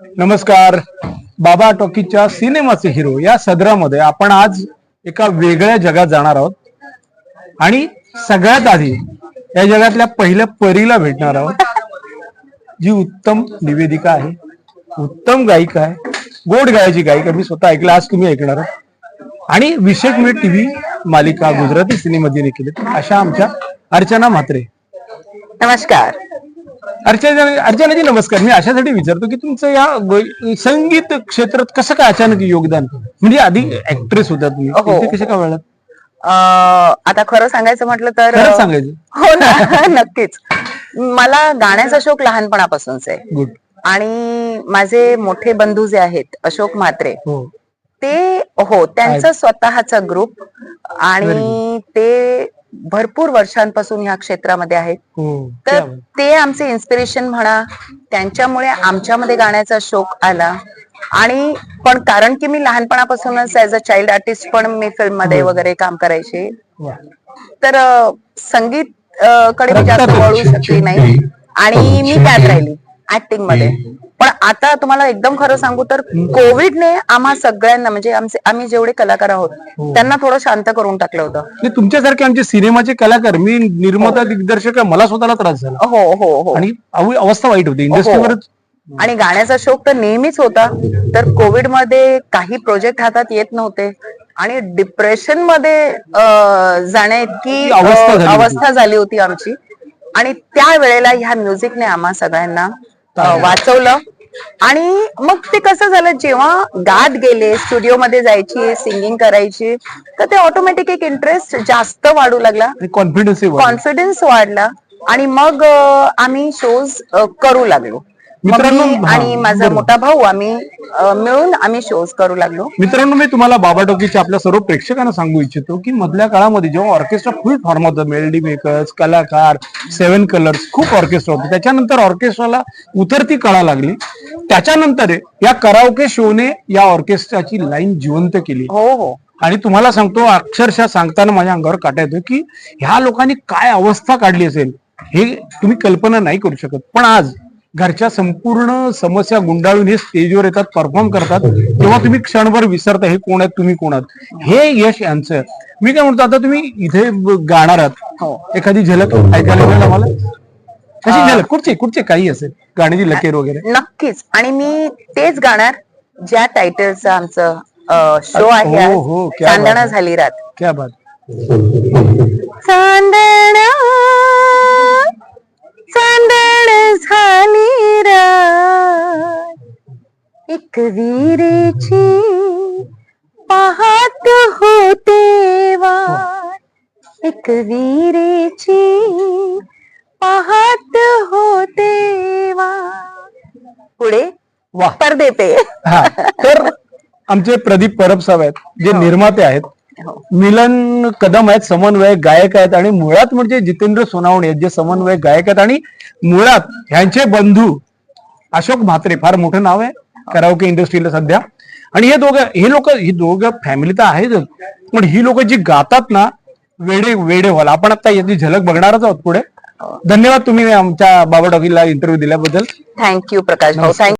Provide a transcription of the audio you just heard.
नमस्कार. बाबा टॉकीच्या सिनेमाचे हिरो या सदरामध्ये आपण आज एका वेगळ्या जगात जाणार आहोत. आणि सगळ्यात आधी या जगातल्या पहिल्या परीला भेटणार आहोत. जी उत्तम निवेदिका आहे. उत्तम गायिका आहे. गोड गायची गायिका मी स्वतः ऐकलं आज तुम्ही ऐकणार आहात. आणि विशेष म्हणजे मी टीव्ही मालिका गुजराती सिनेमध्ये केली अशा आमच्या अर्चना म्हात्रे. नमस्कार. अर्चना अर्चनाजी नमस्कार. मी अशासाठी विचारतो की तुमचं या संगीत क्षेत्रात कसं काय अचानक योगदान म्हणजे आधी ऍक्ट्रेस होता तुम्ही. हो. कशा काय अं, आता खरं सांगायचं म्हटलं तर सांगायचं? हो ना नक्कीच. मला गाण्याचा शौक लहानपणापासूनच आहे. आणि माझे मोठे बंधू जे आहेत अशोक म्हात्रे हो. ते हो त्यांचं स्वतःचा ग्रुप आणि ते भरपूर वर्षांपासून ह्या क्षेत्रामध्ये आहेत. हो तर. ते आमचे इन्स्पिरेशन म्हणा त्यांच्यामुळे आमच्यामध्ये गाण्याचा शौक आला. आणि पण कारण की मी लहानपणापासूनच ऍज अ चाइल्ड आर्टिस्ट पण मी फिल्ममध्ये वगैरे काम करायचे. तर संगीत कडे मी जास्त वळू शकली नाही. आणि मी त्यात राहिली ऍक्टिंगमध्ये. पण आता तुम्हाला एकदम खरं सांगू तर कोविडने आम्हा सगळ्यांना म्हणजे आमचे आम्ही जेवढे कलाकार आहोत त्यांना थोडं शांत करून टाकलं होतं. तुमच्यासारखे आमचे सिनेमाचे कलाकार मी निर्माता दिग्दर्शक आहे, मला स्वतःला त्रास झाला. हो हो हो. आणि अव- अवस्था वाईट होती. इंडस्ट्रीवरच आणि गाण्याचा शौक तर नेहमीच होता. तर कोविडमध्ये काही प्रोजेक्ट हातात येत नव्हते. आणि डिप्रेशनमध्ये अं, जाण्या इतकी अवस्था अं, झाली होती. अवस्था झाली होती आमची. आणि त्या वेळेला ह्या म्युझिकने आम्हा सगळ्यांना वाचवलं. आणि मग ते कसं झालं जेव्हा गात गेले स्टुडिओ मध्ये जायची सिंगिंग करायची तर ते ऑटोमॅटिक एक इंटरेस्ट जास्त वाढू लागला. कॉन्फिडन्स कॉन्फिडन्स वाढला. आणि मग अं, आम्ही शोज करू लागलो. मित्रांनो, आणि माझा. मोठा भाऊ आम्ही मिळून आम्ही शोज करू लागलो. मित्रांनो मी तुम्हाला बाबा टोकीच्या आपल्या सर्व प्रेक्षकांना सांगू इच्छितो की मधल्या काळामध्ये जेव्हा ऑर्केस्ट्रा फुल फॉर्म होतं मेलडी मेकर्स कलाकार सेव्हन कलर्स खूप ऑर्केस्ट्रा होते. त्याच्यानंतर ऑर्केस्ट्राला उतरती कळा लागली. त्याच्यानंतर या कराओके शोने या ऑर्केस्ट्राची लाईन जिवंत केली. हो हो. आणि तुम्हाला सांगतो अक्षरशः सांगताना माझ्या अंगावर काटा येतो की ह्या लोकांनी काय अवस्था काढली असेल हे तुम्ही कल्पना नाही करू शकत. पण आज घरच्या संपूर्ण समस्या गुंडाळून हे स्टेजवर येतात परफॉर्म करतात तेव्हा तुम्ही क्षणभर विसरता हे कोण आहेत तुम्ही कोण आहात? हे यश यांचं. मी काय म्हणतो आता तुम्ही इथे गाणार आहात. एखादी झलक ऐकायला मिळेल आम्हाला? कशी झलक? कुठची कुठचे? काही असेल. गाण्याची लकेर वगैरे. नक्कीच. आणि मी तेच गाणार ज्या टायटलचं आमचं शो आहे हो, हो, चांदणा. झाली रात. क्या बात चांदण रात एक विरेची पाहत होते वाट एक विरेची पाहत होते वाट पुढे वा. पडदे पे हा तर आमचे प्रदीप परब साहेब आहेत जे निर्माते आहेत. हो. मिलन कदम आहेत समन्वयक गायक आहेत आणि मुळात म्हणजे जितेंद्र सोनावणे आहेत जे समन्वयक गायक आहेत. आणि मुळात ह्यांचे बंधू अशोक म्हात्रे फार मोठं नाव आहे. कराओके इंडस्ट्रीला सध्या. आणि हे दोघं हे लोक ही दोघं फॅमिली तर आहेतच पण ही लोक जी गातात ना वेडे वेडे व्हाल आपण आता याची झलक बघणारच आहोत पुढे. धन्यवाद तुम्ही आमच्या बाबा डॉगीला इंटरव्ह्यू दिल्याबद्दल. थँक्यू प्रकाश भाऊ. थँक्यू